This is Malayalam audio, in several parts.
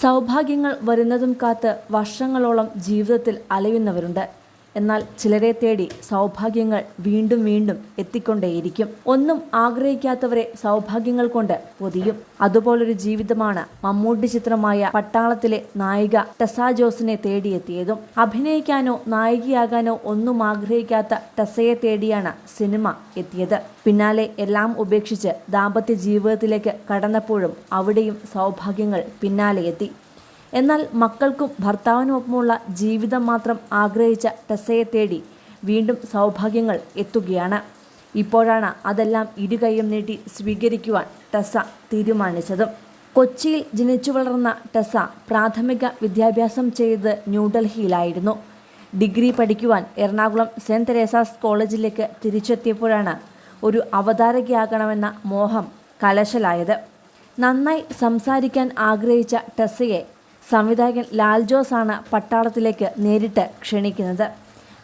സൗഭാഗ്യങ്ങൾ വരുന്നതും കാത്ത് വർഷങ്ങളോളം ജീവിതത്തിൽ അലയുന്നവരുണ്ട്. എന്നാൽ ചിലരെ തേടി സൗഭാഗ്യങ്ങൾ വീണ്ടും വീണ്ടും എത്തിക്കൊണ്ടേയിരിക്കും. ഒന്നും ആഗ്രഹിക്കാത്തവരെ സൗഭാഗ്യങ്ങൾ കൊണ്ട് പൊതിയും. അതുപോലൊരു ജീവിതമാണ് മമ്മൂട്ടി ചിത്രമായ പട്ടാളത്തിലെ നായിക ടെസ ജോസിനെ തേടിയെത്തിയതും. അഭിനയിക്കാനോ നായികയാകാനോ ഒന്നും ആഗ്രഹിക്കാത്ത ടെസയെ തേടിയാണ് സിനിമ എത്തിയത്. പിന്നാലെ എല്ലാം ഉപേക്ഷിച്ച് ദാമ്പത്യ ജീവിതത്തിലേക്ക് കടന്നപ്പോഴും അവിടെയും സൗഭാഗ്യങ്ങൾ പിന്നാലെ എത്തി എന്നാൽ മക്കൾക്കും ഭർത്താവിനുമൊപ്പമുള്ള ജീവിതം മാത്രം ആഗ്രഹിച്ച ടെസയെ തേടി വീണ്ടും സൗഭാഗ്യങ്ങൾ എത്തുകയാണ്. ഇപ്പോഴാണ് അതെല്ലാം ഇരുകൈയും നീട്ടി സ്വീകരിക്കുവാൻ ടെസ തീരുമാനിച്ചതും. കൊച്ചിയിൽ ജനിച്ചു വളർന്ന ടെസ പ്രാഥമിക വിദ്യാഭ്യാസം ചെയ്തത് ന്യൂഡൽഹിയിലായിരുന്നു. ഡിഗ്രി പഠിക്കുവാൻ എറണാകുളം സെന്റ് തെരേസാസ് കോളേജിലേക്ക് തിരിച്ചെത്തിയപ്പോഴാണ് ഒരു അവതാരകയാകണമെന്ന മോഹം കലശലായത്. നന്നായി സംസാരിക്കാൻ ആഗ്രഹിച്ച ടെസയെ സംവിധായകൻ ലാൽ ജോസ് ആണ് പട്ടാളത്തിലേക്ക് നേരിട്ട് ക്ഷണിക്കുന്നത്.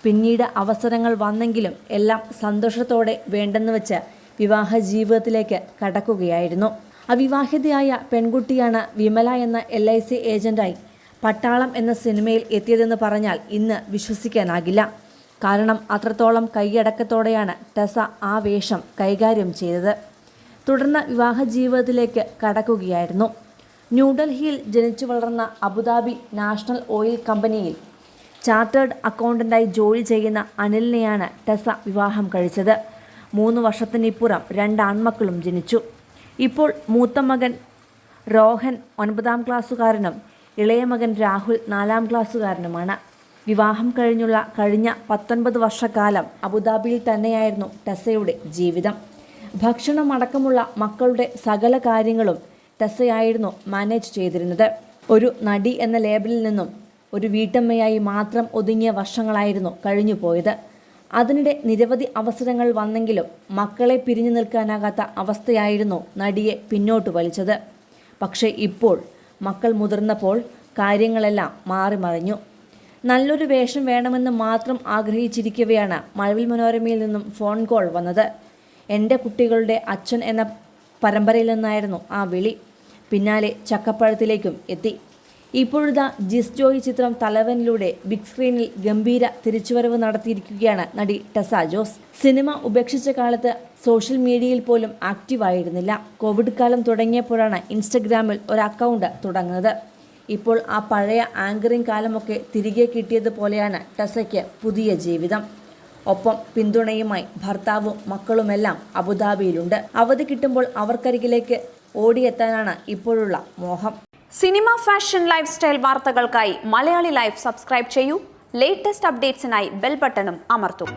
പിന്നീട് അവസരങ്ങൾ വന്നെങ്കിലും എല്ലാം സന്തോഷത്തോടെ വേണ്ടെന്ന് വെച്ച് വിവാഹ ജീവിതത്തിലേക്ക് കടക്കുകയായിരുന്നു. അവിവാഹിതയായ പെൺകുട്ടിയാണ് വിമല എന്ന എൽ ഐ സി ഏജന്റായി പട്ടാളം എന്ന സിനിമയിൽ എത്തിയതെന്ന് പറഞ്ഞാൽ ഇന്ന് വിശ്വസിക്കാനാകില്ല. കാരണം അത്രത്തോളം കൈയടക്കത്തോടെയാണ് ടെസ ആ വേഷം കൈകാര്യം ചെയ്തത്. തുടർന്ന് വിവാഹ ജീവിതത്തിലേക്ക് കടക്കുകയായിരുന്നു. ന്യൂഡൽഹിയിൽ ജനിച്ചു വളർന്ന അബുദാബി നാഷണൽ ഓയിൽ കമ്പനിയിൽ ചാർട്ടേഡ് അക്കൗണ്ടന്റായി ജോലി ചെയ്യുന്ന അനിലിനെയാണ് ടെസ വിവാഹം കഴിച്ചത്. മൂന്ന് വർഷത്തിനിപ്പുറം രണ്ട് ആൺമക്കളും ജനിച്ചു. ഇപ്പോൾ മൂത്ത മകൻ രോഹൻ ഒൻപതാം ക്ലാസ്സുകാരനും ഇളയ മകൻ രാഹുൽ നാലാം ക്ലാസ്സുകാരനുമാണ്. വിവാഹം കഴിഞ്ഞുള്ള കഴിഞ്ഞ പത്തൊൻപത് വർഷക്കാലം അബുദാബിയിൽ തന്നെയായിരുന്നു ടെസയുടെ ജീവിതം. ഭക്ഷണം അടക്കമുള്ള മക്കളുടെ സകല കാര്യങ്ങളും ടെസയായിരുന്നു മാനേജ് ചെയ്തിരുന്നത്. ഒരു നടി എന്ന ലേബലിൽ നിന്നും ഒരു വീട്ടമ്മയായി മാത്രം ഒതുങ്ങിയ വർഷങ്ങളായിരുന്നു കഴിഞ്ഞു പോയത് അതിനിടെ നിരവധി അവസരങ്ങൾ വന്നെങ്കിലും മക്കളെ പിരിഞ്ഞു നിൽക്കാനാകാത്ത അവസ്ഥയായിരുന്നു നടിയെ പിന്നോട്ട് വലിച്ചത്. പക്ഷേ ഇപ്പോൾ മക്കൾ മുതിർന്നപ്പോൾ കാര്യങ്ങളെല്ലാം മാറി മറിഞ്ഞു. നല്ലൊരു വേഷം വേണമെന്ന് മാത്രം ആഗ്രഹിച്ചിരിക്കവെയാണ് മഴവിൽ മനോരമയിൽ നിന്നും ഫോൺ കോൾ വന്നത്. എന്റെ കുട്ടികളുടെ അച്ഛൻ എന്ന പരമ്പരയിൽ നിന്നായിരുന്നു ആ വിളി. പിന്നാലെ ചക്കപ്പഴത്തിലേക്കും എത്തി. ഇപ്പോഴത്തെ ജിസ് ജോയി ചിത്രം തലവനിലൂടെ ബിഗ് സ്ക്രീനിൽ ഗംഭീര തിരിച്ചുവരവ് നടത്തിയിരിക്കുകയാണ് നടി ടെസ ജോസ്. സിനിമ ഉപേക്ഷിച്ച കാലത്ത് സോഷ്യൽ മീഡിയയിൽ പോലും ആക്റ്റീവായിരുന്നില്ല. കോവിഡ് കാലം തുടങ്ങിയപ്പോഴാണ് ഇൻസ്റ്റഗ്രാമിൽ ഒരു അക്കൗണ്ട് തുടങ്ങുന്നത്. ഇപ്പോൾ ആ പഴയ ആങ്കറിംഗ് കാലമൊക്കെ തിരികെ കിട്ടിയതുപോലെയാണ് ടെസയ്ക്ക് പുതിയ ജീവിതം. ഒപ്പം പിന്തുണയുമായി ഭർത്താവും മക്കളുമെല്ലാം അബുദാബിയിലുണ്ട്. അവധി കിട്ടുമ്പോൾ അവർക്കരികിലേക്ക് ഓടിയെത്താനാണ് ഇപ്പോഴുള്ള മോഹം. സിനിമ ഫാഷൻ ലൈഫ് സ്റ്റൈൽ വാർത്തകൾക്കായി മലയാളി ലൈഫ് സബ്സ്ക്രൈബ് ചെയ്യൂ. ലേറ്റസ്റ്റ് അപ്ഡേറ്റ്സിനായി ബെൽ ബട്ടണും അമർത്തും.